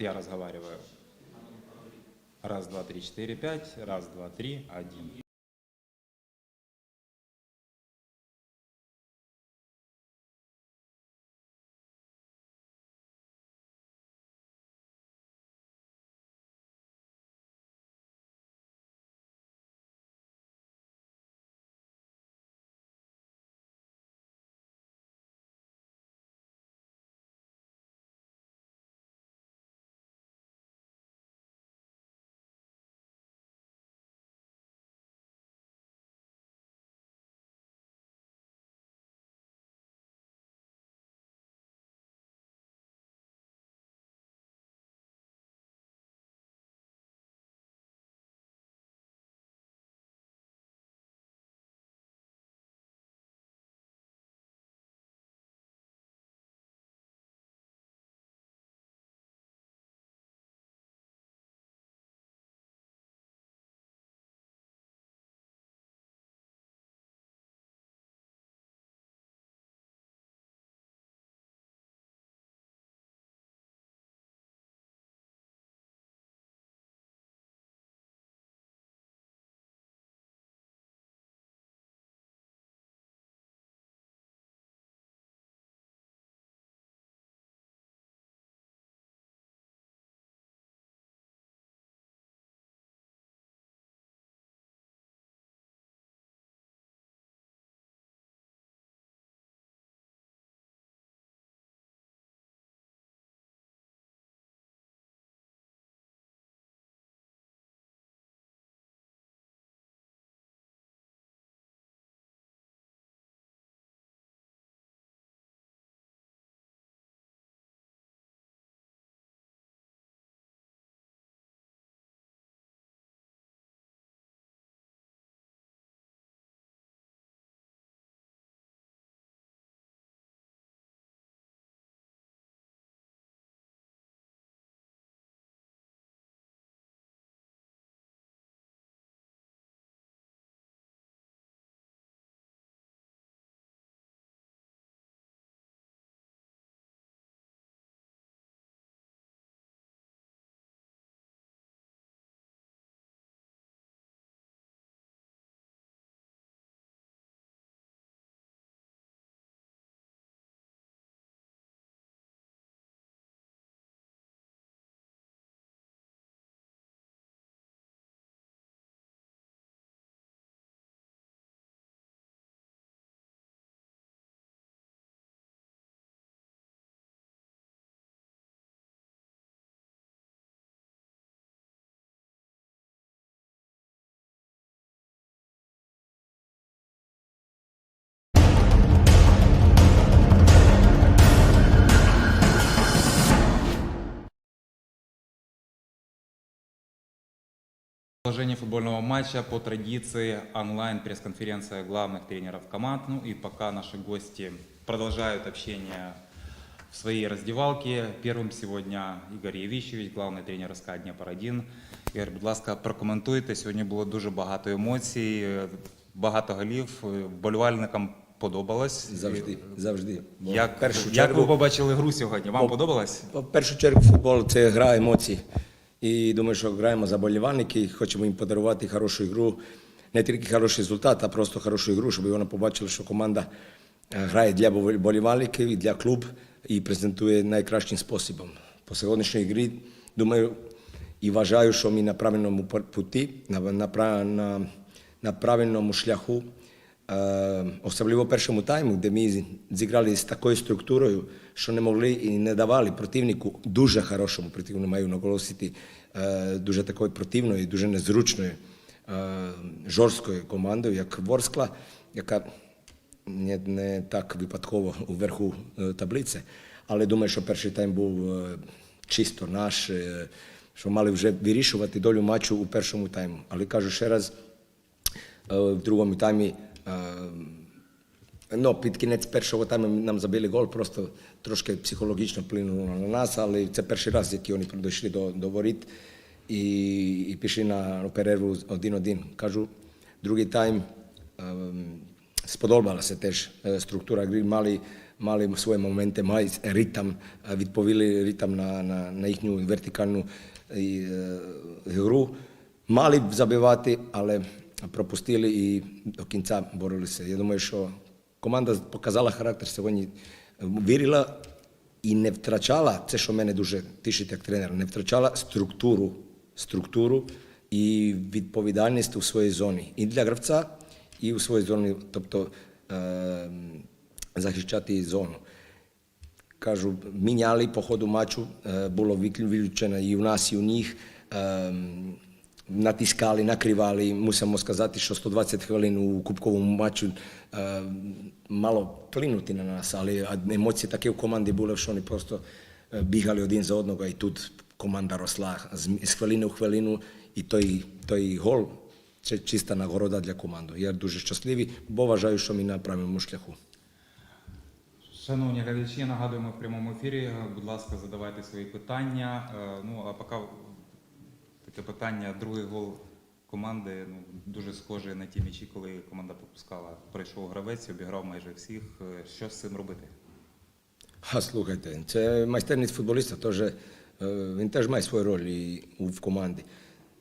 Я разговариваю. Раз, два, три, четыре, пять. Раз, два, три, один. Продолжение футбольного матча по традиции онлайн пресс-конференция главных тренеров команд. Ну и пока наши гости продолжают общение в своей раздевалке. Первым сегодня Ігор Євічевич, главний тренер СК Дніпро-1. Ігор, будь ласка, прокоментуйте. Сьогодні було дуже багато емоцій, багато голів. Вболівальникам подобалось. Завжди, завжди. Як, як ви побачили гру сьогодні? Вам По- подобалось? в першу чергу футбол це гра емоцій. І думаю, що граємо за болівальники, хочемо їм подарувати хорошу ігру, не тільки хороший результат, а просто хорошу ігру, щоб вони побачили, що команда е, грає для болівальників і для клуб і презентує найкращим способом. По сьогоднішній грі, думаю, і вважаю, що ми на правильному пу- путі, на, на, на, на правильному шляху. Е, особливо в першому тайму, де ми зіграли з такою структурою, що не могли і не давали противнику дуже хорошому противнику, маю наголосити, е, дуже такою противною, дуже незручною, е, жорсткою командою, як Ворскла, яка не, не так випадково уверху е, таблиці. Але думаю, що перший тайм був е, чисто наш, е, що мали вже вирішувати долю матчу у першому тайму. Але кажу ще раз, Е, в другому таймі. Ну, під кінець першого тайму нам забили гол, просто трошки психологічно вплинуло на нас, але це перший раз, як вони дійшли до, до воріт і, і пішли на перерву 1-1. Кажу, другий тайм ем, сподобалася теж е, структура гри, мали, мали свої моменти, мали ритм, е, відповіли ритм на, на, на їхню вертикальну е, гру. Мали б забивати, але пропустили і до кінця боролися. Я думаю, що команда показала характер сьогодні, вірила і не втрачала, це що мене дуже тішить як тренер, не втрачала структуру, структуру і відповідальність у своїй зоні. І для гравця, і у своїй зоні, тобто е, захищати зону. Кажу, міняли по ходу матчу, е, було виклю- виключено і у нас, і у них. Е, натискали, накривали. Мусимо сказати, що 120 хвилин у кубковому матчу мало вплинути на нас, але емоції такі в команді були, що вони просто бігали один за одного, і тут команда росла з, хвилини в хвилину, і той, гол це чиста нагорода для команди. Я дуже щасливий, бо вважаю, що ми на правильному шляху. Шановні глядачі, нагадуємо в прямому ефірі. Будь ласка, задавайте свої питання. Е, Ну а поки таке питання, другий гол команди ну, дуже схожий на ті м'ячі, коли команда пропускала. Прийшов гравець, обіграв майже всіх. Е, Що з цим робити? А слухайте, це майстерність футболіста, теж, е, він теж має свою роль в команді.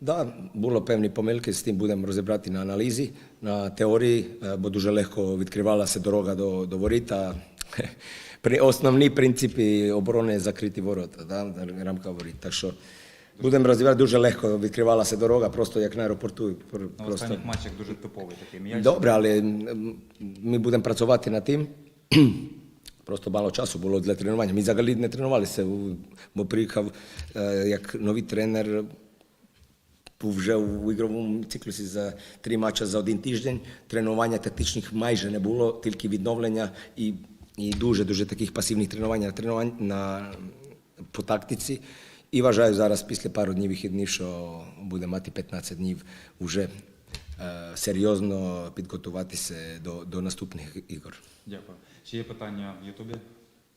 Да, було певні помилки, з тим будемо розібрати на аналізі, на теорії, е, бо дуже легко відкривалася дорога до, до воріт. а При основні принципи оборони закриті ворота, да, рамка воріт. Так що будемо розібрати, дуже легко відкривалася дорога, просто як на аеропорту. На Просто. останніх матчах дуже типовий такий м'яч. Добре, але ми будемо працювати над тим. Просто мало часу було для тренування. Ми взагалі не тренувалися, бо приїхав е, як новий тренер. Був вже у ігровому циклусі за три матчі за один тиждень. Тренування тактичних майже не було, тільки відновлення і, і дуже дуже таких пасивних тренувань, тренувань на, по тактиці. І вважаю зараз після пару днів вихідних, що буде мати 15 днів вже е, серйозно підготуватися до, до наступних ігор. Дякую. Чи є питання в Ютубі?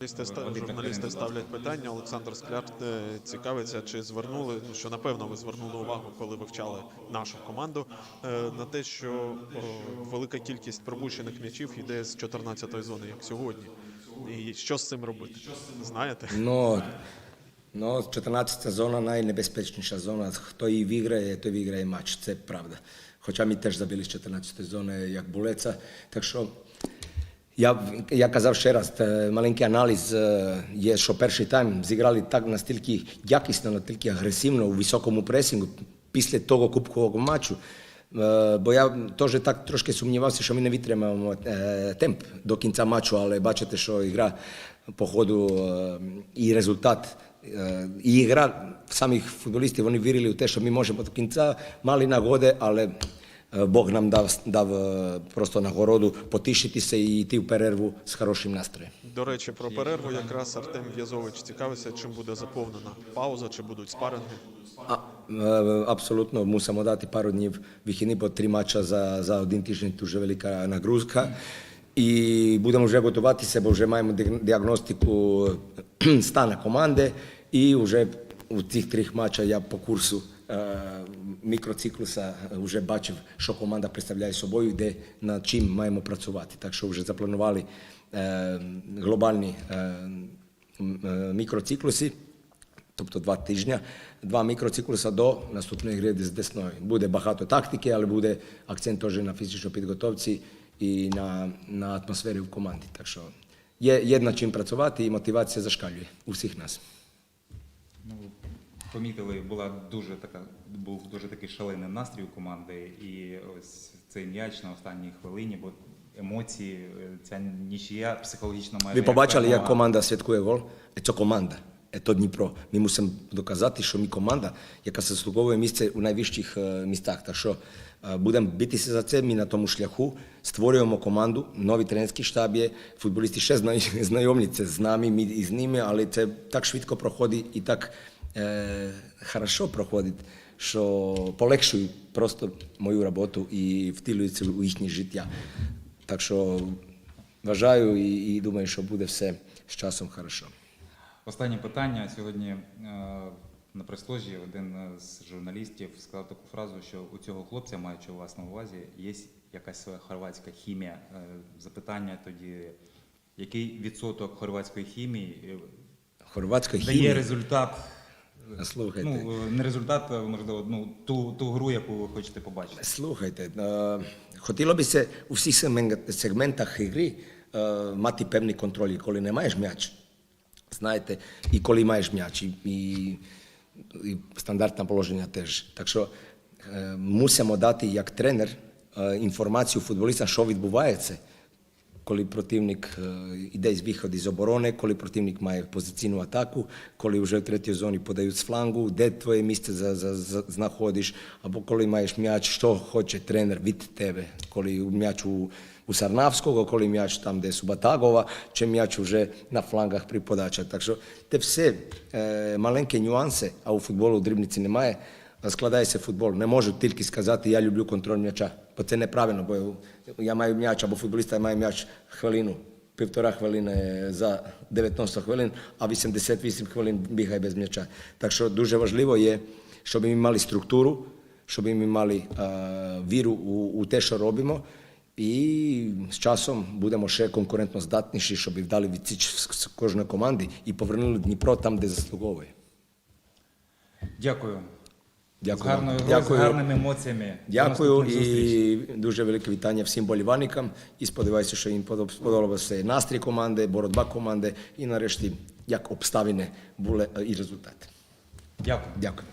Журналісти, журналісти ставлять питання. Олександр Скляр е, цікавиться, чи звернули, ну, що напевно ви звернули увагу, коли вивчали нашу команду, е, на те, що велика кількість пропущених м'ячів йде з 14-ї зони, як сьогодні. І що з цим робити? Знаєте? Ну, ну 14 зона найнебезпечніша зона. Хто її виграє, той виграє матч. Це правда. Хоча ми теж забили з 14 зони, як булеца. Так що я, я казав ще раз, е, маленький аналіз е, є, що перший тайм зіграли так настільки якісно, настільки агресивно у високому пресингу після того кубкового матчу. Е, Бо я теж так трошки сумнівався, що ми не витримаємо темп до кінця матчу, але бачите, що гра по ходу і результат, гра самих футболістів, вони вірили в те, що ми можемо до кінця, мали нагоди, але Е, Бог нам дав, дав е, просто нагороду потишитися і йти в перерву з хорошим настроєм. До речі, про перерву якраз Артем В'язович цікавиться, чим буде заповнена пауза, чи будуть спаринги. А, е, абсолютно мусимо дати пару днів вихідні, бо три матчі за, за один тиждень дуже велика нагрузка. І будемо вже готуватися, бо вже маємо діагностику стану команди. І вже у цих трьох матчах я по курсу мікроциклуса вже бачив, що команда представляє собою, де над чим маємо працювати. Так що вже запланували глобальні мікроциклуси. Тобто два тижні, два мікроциклуси до наступної гри з Десною. Буде багато тактики, але буде акцент теж на фізичній підготовці і на, на атмосфері в команді. Так що є, є над чим працювати і мотивація зашкалює у всіх нас. Ну, помітили, була дуже така, був дуже такий шалений настрій у команди, і ось цей м'яч на останній хвилині, бо емоції, е, ця нічия психологічно майже. Ви побачили, як команда святкує гол? Це команда. Це Дніпро. Ми мусимо доказати, що ми команда, яка заслуговує місце у найвищих містах. Так що будемо битися за це. Ми на тому шляху створюємо команду, новий тренерський штаб є. Футболісти ще знай- знайомляться з нами, ми і з ними, але це так швидко проходить і так е, хорошо проходить, що полегшує просто мою роботу і втілюється у їхнє життя. Так що вважаю і, і думаю, що буде все з часом хорошо. Останнє питання. Сьогодні е, на прес-ложі один з журналістів сказав таку фразу, що у цього хлопця, маючи у вас на увазі, є якась своя хорватська хімія. Е, Запитання тоді, Який відсоток хорватської хімії е, Хорватська дає хімія. результат? Слухайте. Ну, не результат, можливо, ну, ту, ту гру, яку ви хочете побачити. Слухайте, хотіло се у всіх сегментах ігри мати певний контроль, коли не маєш м'яч. Знаєте, і коли маєш м'яч, і, і, і стандартне положення теж. Так що е, мусимо дати як тренер е, інформацію футболістам, що відбувається, коли противник е, йде з виходу з оборони, коли противник має позиційну атаку, коли вже в третій зоні подають з флангу, де твоє місце за, за, за, знаходиш, або коли маєш м'яч, що хоче тренер від тебе, коли м'яч у, у Сарнавського, коли м'яч там, де Субатагова, чи м'яч вже на флангах при подачах. Так що це все е, маленькі нюанси, а у футболу дрібниці немає. Складається футбол. Не можу тільки сказати, я люблю контроль м'яча. Бо це неправильно, бо я маю м'яч, або футболіст має м'яч хвилину, півтора хвилини за 19 хвилин, а 88 хвилин бігає без м'яча. Так що дуже важливо є, щоб ми мали структуру, щоб ми мали е, віру у, у те, що робимо. І з часом будемо ще конкурентно здатніші, щоб вдали відсіч з кожної команди і повернули Дніпро там, де заслуговує. Дякую. Дякую. З гарною Дякую. з гарними емоціями. Дякую і дуже велике вітання всім болівальникам. І сподіваюся, що їм подоб- сподобався настрій команди, боротьба команди і нарешті як обставини були е, і результати. Дякую. Дякую.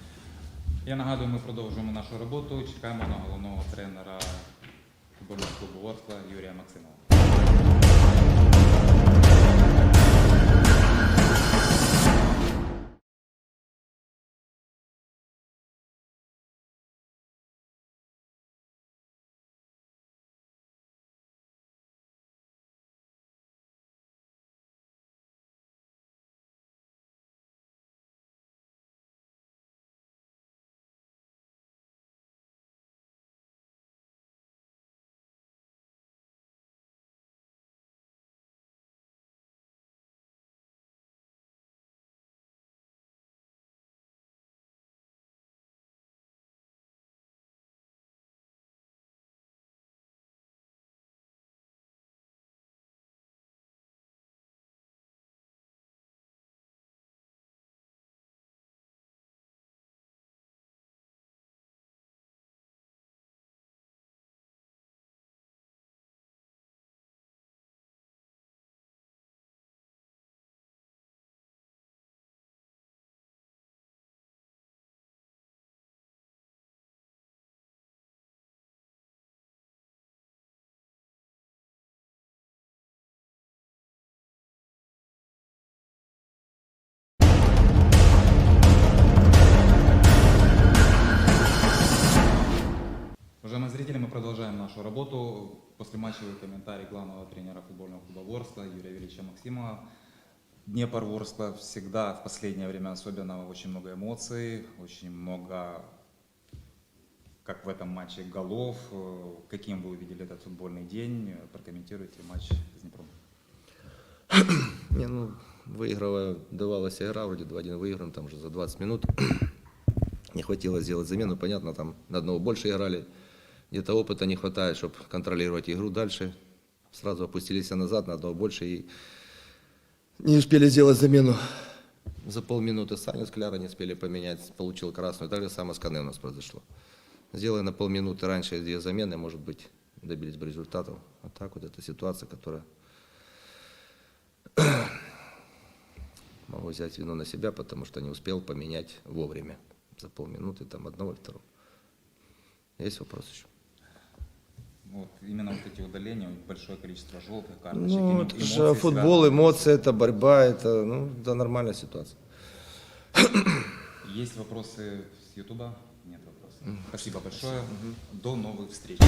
Я нагадую, ми продовжуємо нашу роботу. Чекаємо на головного тренера футбольного клубу Ворскла Юрія Максимова. Уважаемые зрители, мы продолжаем нашу работу. После матчевый комментарий главного тренера футбольного клуба Ворскла Юрия Велича Максимова. Днепр Ворскла всегда, в последнее время особенно, очень много эмоций, очень много, как в этом матче, голов. Каким вы увидели этот футбольный день? Прокомментируйте матч с Днепром. Не, ну, выигрывая, давалась игра, вроде 2-1 выиграем, там уже за 20 минут. Не хватило сделать замену, понятно, там на одного больше играли. Где-то опыта не хватает, чтобы контролировать игру дальше. Сразу опустились назад на одного больше и не успели сделать замену. За полминуты Саня Скляра не успели поменять, получил красную. Так же самое с Кане у нас произошло. Сделай на полминуты раньше две замены, может быть, добились бы результатов. А так вот эта ситуация, которая Могу взять вину на себя, потому что не успел поменять вовремя. За полминуты там одного и второго. Есть вопрос еще? Вот именно вот эти удаления, большое количество желтых карточек. Ну, эмо- это же эмоций футбол, связанных. эмоции, это борьба, это, ну, это нормальная ситуация. Есть вопросы с Ютуба? Нет вопросов. Спасибо большое. До новых встреч.